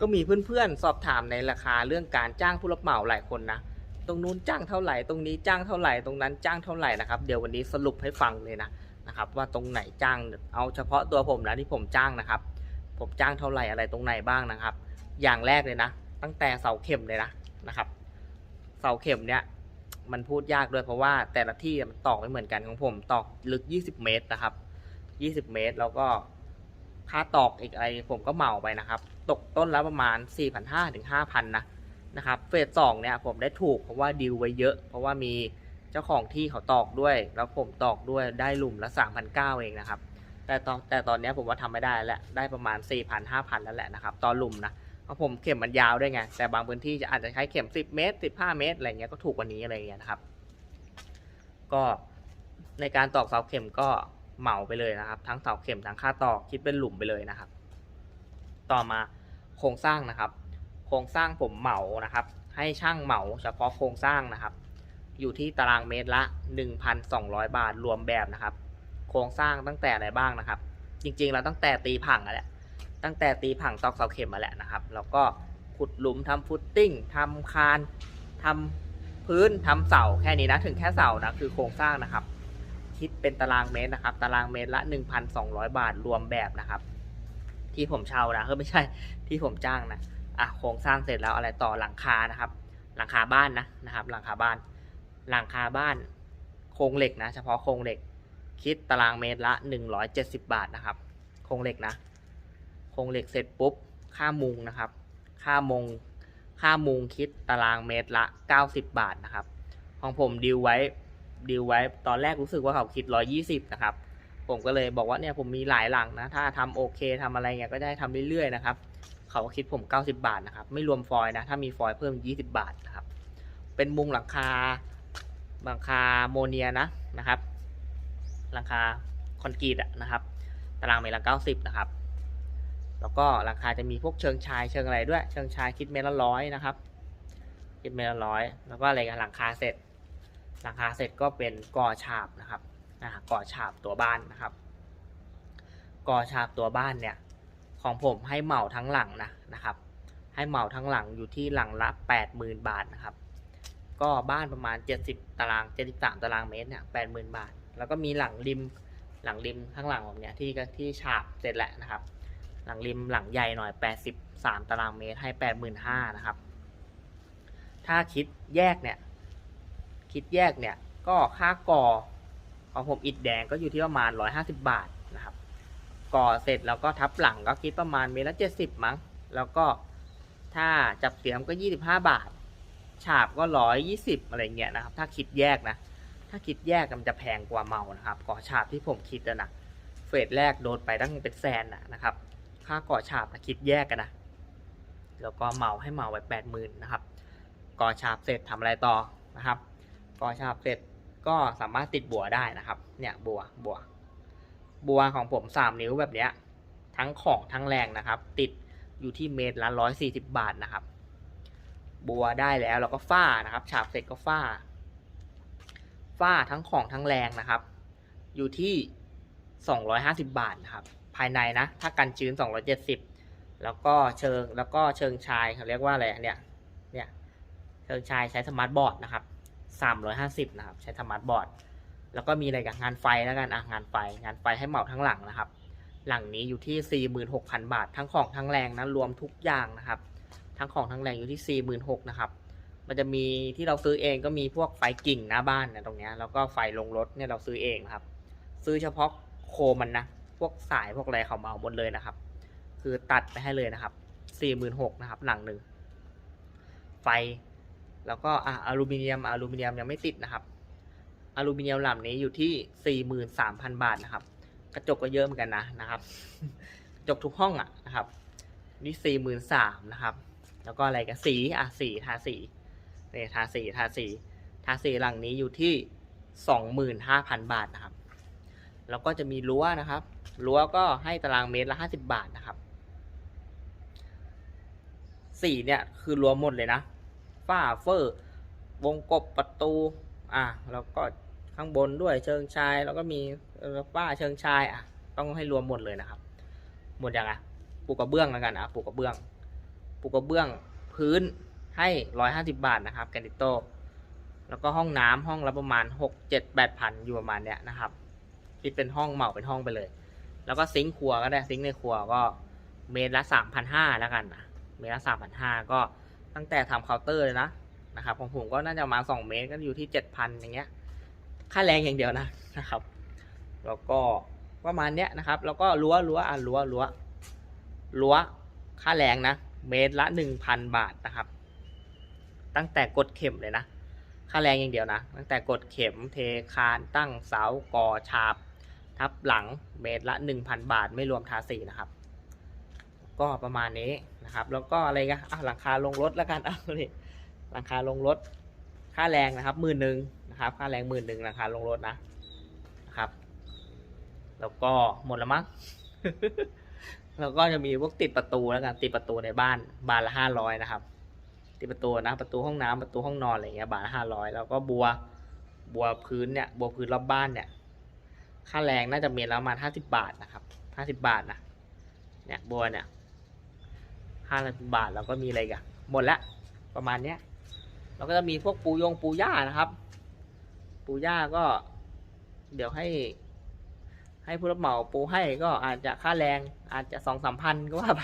ก็มีเพื่อนๆ สอบถามในราคาเรื่องการจ้างผู้รับเหมาหลายคนนะ ตรงนู้นจ้างเท่าไหร่ ตรงนี้จ้างเท่าไหร่ ตรงนั้นจ้างเท่าไหร่นะครับ เดี๋ยววันนี้สรุปให้ฟังเลยนะนะครับ ว่าตรงไหนจ้าง เอาเฉพาะตัวผมนะที่ผมจ้างนะครับ ผมจ้างเท่าไหร่อะไรตรงไหนบ้างนะครับ อย่างแรกเลยนะ ตั้งแต่เสาเข็มเลยนะนะครับ เสาเข็มเนี่ยมันพูดยากด้วยเพราะว่าแต่ละที่มันตอกไม่เหมือนกันของผมตอกลึก 20 เมตรนะครับ 20 เมตรแล้วก็ ค่าตอกอีกอะไรผมก็เหมาไปนะครับ ตกต้นละประมาณ 4,500ถึง5,000 นะนะครับ เฟสสองเนี่ยผมได้ถูกเพราะว่าดีลไว้เยอะ เพราะว่ามีเจ้าของที่เขาตอกด้วย แล้วผมตอกด้วยได้หลุมละ3,900เองนะครับ แต่ตอนแต่ตอนนี้ผมว่าทำไม่ได้แล้ว ได้ประมาณ 4,000 5,000 แล้วแหละนะครับตอนหลุมนะเพราะผมเข็มมันยาวด้วยไง แต่บางพื้นที่จะอาจจะใช้เข็ม 10 เมตร 15 เมตรอะไรเงี้ยก็ถูกกว่านี้อะไรเงี้ยนะครับ ก็ในการตอกเสาเข็มก็ เหมาไปเลยนะครับ ทั้งเสาเข็มทั้งค่าตอกคิดเป็นหลุมไปเลยนะครับ ต่อมาโครงสร้างนะครับ โครงสร้างผมเหมานะครับ ให้ช่างเหมาเฉพาะโครงสร้างนะครับ อยู่ที่ตารางเมตรละ 1,200 บาทรวมแบบนะครับ โครงสร้างตั้งแต่อะไรบ้างนะครับ จริงๆเราตั้งแต่ตีผังอะแหละตั้งแต่ตีผังตอกเสาเข็มมาแหละนะครับแล้วก็ขุดหลุมทำฟุตติ้งทำคานทำพื้นทำเสาแค่นี้นะถึงแค่เสานะคือโครงสร้างนะครับ คิดเป็นตารางเมตรนะครับ ตารางเมตรละ 1,200 บาทรวมแบบนะครับ ที่ผมเช่านะเออไม่ใช่ที่ผมจ้างนะอะโครงสร้างเสร็จแล้วอะไรต่อหลังคานะครับ หลังคาบ้านนะนะครับ หลังคาบ้าน หลังคาบ้านโครงเหล็กนะ เฉพาะโครงเหล็ก คิดตารางเมตรละ 170 บาทนะครับ โครงเหล็กนะโครงเหล็กเสร็จปุ๊บค่ามุงนะครับ ค่ามุงค่ามุงคิดตารางเมตรละ 90 บาทนะครับ ของผมดีลไว้ ดีลไว้ตอนแรกรู้สึกว่าเขาคิด 120 นะครับ ผมก็เลยบอกว่าเนี่ยผมมีหลายหลังนะ ถ้าทำโอเคทำอะไรเงี้ยก็ได้ทำเรื่อยๆนะครับ เขาก็คิดผม 90 บาทนะครับ ไม่รวมฟอยล์นะ ถ้ามีฟอยล์เพิ่ม 20 บาทนะครับ เป็นมุงหลังคาหลังคาโมเนียนะนะครับ หลังคาคอนกรีตอะนะครับ ตารางเมตรละ90 นะครับ แล้วก็หลังคาจะมีพวกเชิงชายเชิงอะไรด้วย เชิงชายคิดเมตรละร้อยนะครับคิดเมตรละร้อยแล้วก็อะไรกันหลังคาเสร็จ หลังคาเสร็จก็เป็นก่อฉาบนะครับอ่าก่อฉาบตัวบ้านนะครับก่อฉาบตัวบ้านเนี่ยของผมให้เหมาทั้งหลังนะนะครับ ให้เหมาทั้งหลังอยู่ที่หลังละ 80,000 บาทนะครับ ก็บ้านประมาณ 70 ตาราง 73 ตารางเมตรเนี่ย80,000 บาท แล้วก็มีหลังริมหลังริมข้างหลังผมเนี่ยที่ที่ฉาบเสร็จแล้วนะครับ หลังริมหลังใหญ่หน่อย 83 ตารางเมตรให้ 85,000นะครับ ถ้าคิดแยกเนี่ย คิดแยกเนี่ย ก็ค่าก่อของผมอิฐแดงก็อยู่ที่ประมาณ 150 บาทนะครับ ก่อเสร็จแล้วก็ทับหลังก็คิดประมาณเมตรละ70มั้ง แล้วก็ถ้าจับเสียมก็ 25 บาท ฉาบก็ 120 อะไรเงี้ยนะครับ ถ้าคิดแยกนะ ถ้าคิดแยกมันจะแพงกว่าเมานะครับ ก่อฉาบที่ผมคิดนะเฟสแรกโดนไปตั้งเป็นแสนนะครับ ค่าก่อฉาบนะคิดแยกกันนะ แล้วก็เมาให้เมาไปแปดหมื่นนะครับ ก่อฉาบเสร็จทำอะไรต่อนะครับ ก่อฉาบเสร็จก็สามารถติดบัวได้นะครับ เนี่ยบัวบัว บัวของผมสามนิ้วแบบเนี้ย ทั้งของทั้งแรงนะครับ ติดอยู่ที่เมตรละร้อยสี่สิบาทนะครับ บัวได้แล้วเราก็ฝ้านะครับ ฉาบเสร็จก็ฝ้า ฝ้าทั้งของทั้งแรงนะครับ อยู่ที่250บาทนะครับ ภายในนะ ถ้ากันชื้น270แล้วก็เชิงแล้วก็เชิงชายเขาเรียกว่าอะไรเนี่ย เนี่ย เชิงชายใช้สมาร์ทบอร์ดนะครับ 350 นะครับ ใช้สมาร์ทบอร์ด แล้วก็มีอะไรกับงานไฟแล้วกันอะงานไฟ งานไฟให้เหมาทั้งหลังนะครับ หลังนี้อยู่ที่ 46,000 บาท ทั้งของทั้งแรงนะรวมทุกอย่างนะครับ ทั้งของทั้งแรงอยู่ที่ 46,000นะครับ มันจะมีที่เราซื้อเองก็มีพวกไฟกิ่งหน้าบ้านเนี่ยตรงเนี้ยแล้วก็ไฟลงรถเนี่ยเราซื้อเองครับ ซื้อเฉพาะโคมันนะ พวกสายพวกอะไรเขามาเอาหมดเลยนะครับ คือตัดไปให้เลยนะครับสี่หมื่นหกนะครับหลังหนึ่งไฟ แล้วก็อะอลูมิเนียมอลูมิเนียมยังไม่ติดนะครับอลูมิเนียมลำนี้อยู่ที่สี่หมื่นสามพันบาทนะครับ กระจกก็เยอะเหมือนกันนะนะครับกระจกทุกห้องอะนะครับ นี่สี่หมื่นสามนะครับ แล้วก็อะไรกันสีอะสีทาสีเนี่ยทาสีทาสีทาสีหลังนี้อยู่ที่สองหมื่นห้าพันบาทนะครับ แล้วก็จะมีรั้วนะครับรั้วก็ให้ตารางเมตรละห้าสิบาทนะครับสีเนี่ยคือรวมหมดเลยนะ ฝ้าเฟอร์วงกบประตู อะแล้วก็ข้างบนด้วยเชิงชาย แล้วก็มีฝ้าเชิงชายอะ ต้องให้รวมหมดเลยนะครับ หมดยังอะปูกระเบื้องแล้วกันอะปูกระเบื้องปูกระเบื้องพื้นให้ร้อยห้าสิบบาทนะครับแกนิโตแล้วก็ห้องน้ำห้องละประมาณหกเจ็ดแปดพันอยู่ประมาณเนี้ยนะครับคิดเป็นห้องเหมาเป็นห้องไปเลย แล้วก็ซิงค์ครัวก็ได้ซิงค์ในครัวก็เมตรละสามพันห้าแล้วกันนะเมตรละสามพันห้าก็ ตั้งแต่ทำเคาน์เตอร์เลยนะนะครับของผมก็น่าจะมาณสองเมตรก็อยู่ที่เจ็ดพันอย่างเงี้ย ค่าแรงอย่างเดียวนะนะครับ แล้วก็ประมาณเนี้ยนะครับ แล้วก็รั้วรั้วอะรั้วรั้วรั้วค่าแรงนะ เมตรละหนึ่งพันบาทนะครับ ตั้งแต่กดเข็มเลยนะ ค่าแรงอย่างเดียวนะ ตั้งแต่กดเข็มเทคานตั้งเสาก่อฉาบ ทับหลังเมตรละ 1,000 บาท ไม่รวมทาสีนะครับ ก็ประมาณนี้นะครับ แล้วก็อะไรกันอะหลังคาลงรถแล้วกันเอะนี่หลังคาลงรถ ค่าแรงนะครับหมื่นหนึ่งนะครับ ค่าแรงหมื่นหนึ่งหลังคาลงรถนะนะครับ แล้วก็หมดแล้วมั้งแล้วก็จะมีพวกติดประตูแล้วกันติดประตูในบ้านบานละห้าร้อยนะครับ ติดประตูนะประตูห้องน้ำประตูห้องนอนอะไรเงี้ยบาทละห้าร้อยแล้วก็บัวบัวพื้นเนี่ยบัวพื้นรอบบ้านเนี่ย ค่าแรงน่าจะมตรละประมาณห้าสิบบาทนะครับห้าสิบบาทนะเนี่ยบัวเนี่ย ห้าสิบบาทแล้วก็มีอะไรกันหมดละประมาณเนี้ยแล้วก็จะมีพวกปูยงปูย่านะครับ ปูย่าก็ เดี๋ยวให้ ให้ผู้รับเหมาปูให้ก็อาจจะค่าแรง อาจจะสองสามพันก็ว่าไป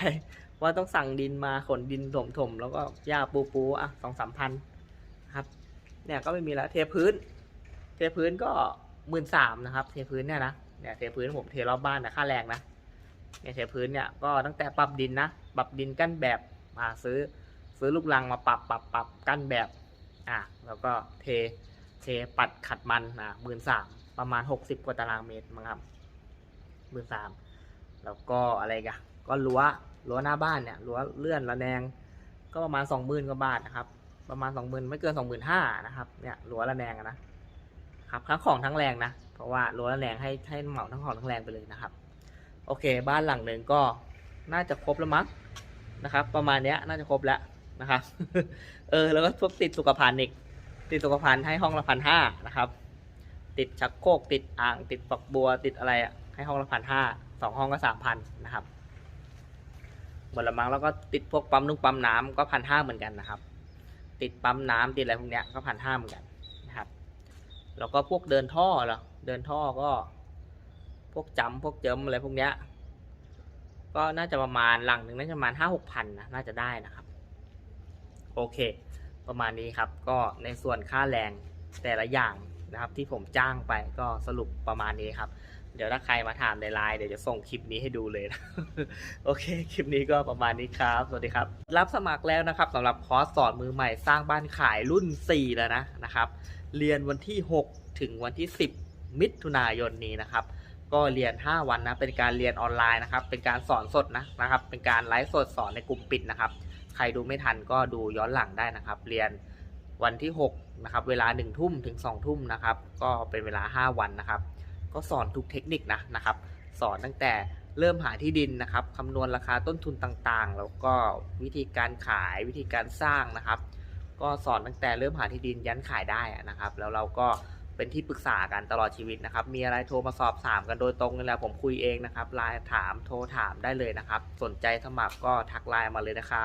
ว่าต้องสั่งดินมาขนดินถมถมแล้วก็หญ้าปูปูอะสองสามพันครับ เนี่ยก็ไม่มีแล้วเทพื้น เทพื้นก็หมื่นสามนะครับ เทพื้นเนี่ยนะเนี่ยเทพื้นผมเทรอบบ้านนะค่าแรงนะเนี่ยเทพื้นเนี่ยก็ตั้งแต่ปรับดินนะ ปรับดินกั้นแบบมาซื้อซื้อลูกรังมาปรับปรับปรับกั้นแบบอะแล้วก็เทเทปัดขัดมันอะหมื่นสามประมาณหกสิบกว่าตารางเมตรมั้งครับหมื่นสามแล้วก็อะไรกันก็รั้วรั้วหน้าบ้านเนี่ยรั้วเลื่อนระแนง ก็ประมาณสองหมื่นกว่าบาทนะครับประมาณสองหมื่นไม่เกินสองหมื่นห้านะครับเนี่ยรั้วระแนงนะครับทั้งของทั้งแรงนะเพราะว่ารั้วระแนงให้ให้เหมาทั้งของทั้งแรงไปเลยนะครับ โอเค บ้านหลังหนึ่งก็น่าจะครบแล้วมั้ง นะครับ ประมาณเนี้ยน่าจะครบแล้วนะครับ เออ แล้วก็พวกติดสุขภัณฑ์อีก ติดสุขภัณฑ์ให้ห้องละพันห้านะครับ ติดชักโครกติดอ่าง ติดฝักบัว ติดอะไรอะ ให้ห้องละพันห้าสองห้องก็สามพันนะครับ หมดละมั้งแล้วก็ติดพวกปั๊มนุ่งปั๊มน้ำก็พันห้าเหมือนกันนะครับ ติดปั๊มน้ำติดอะไรพวกเนี้ยก็พันห้าเหมือนกันนะครับ แล้วก็พวกเดินท่อเหรอ เดินท่อก็ พวกจำพวกเจิมอะไรพวกเนี้ย ก็น่าจะประมาณหลังหนึ่งน่าจะประมาณห้าหกพันนะน่าจะได้นะครับ โอเค ประมาณนี้ครับ ก็ในส่วนค่าแรงแต่ละอย่างนะครับ ที่ผมจ้างไปก็สรุปประมาณนี้ครับ เดี๋ยวถ้าใครมาถามในไลน์เดี๋ยวจะส่งคลิปนี้ให้ดูเลยนะโอเค คลิปนี้ก็ประมาณนี้ครับ สวัสดีครับ รับสมัครแล้วนะครับสำหรับคอร์สสอนมือใหม่สร้างบ้านขายรุ่น 4 แล้วนะนะครับ เรียนวันที่ 6 ถึงวันที่ 10 มิถุนายนนี้นะครับ ก็เรียน 5 วันนะ เป็นการเรียนออนไลน์นะครับ เป็นการสอนสดนะนะครับ เป็นการไลฟ์สดสอนในกลุ่มปิดนะครับ ใครดูไม่ทันก็ดูย้อนหลังได้นะครับ เรียนวันที่6นะครับ เวลา1ทุ่มถึง2ทุ่มนะครับ ก็เป็นเวลา 5 วันนะครับ ก็สอนทุกเทคนิคนะนะครับ สอนตั้งแต่เริ่มหาที่ดินนะครับคำนวณราคาต้นทุนต่างๆ แล้วก็วิธีการขายวิธีการสร้างนะครับ ก็สอนตั้งแต่เริ่มหาที่ดินยันขายได้นะครับ แล้วเราก็ เป็นที่ปรึกษากันตลอดชีวิตนะครับ มีอะไรโทรมาสอบถามกันโดยตรงเลยแหละผมคุยเองนะครับไลน์ถามโทรถามได้เลยนะครับ สนใจสมัครก็ทักไลน์มาเลยนะครับ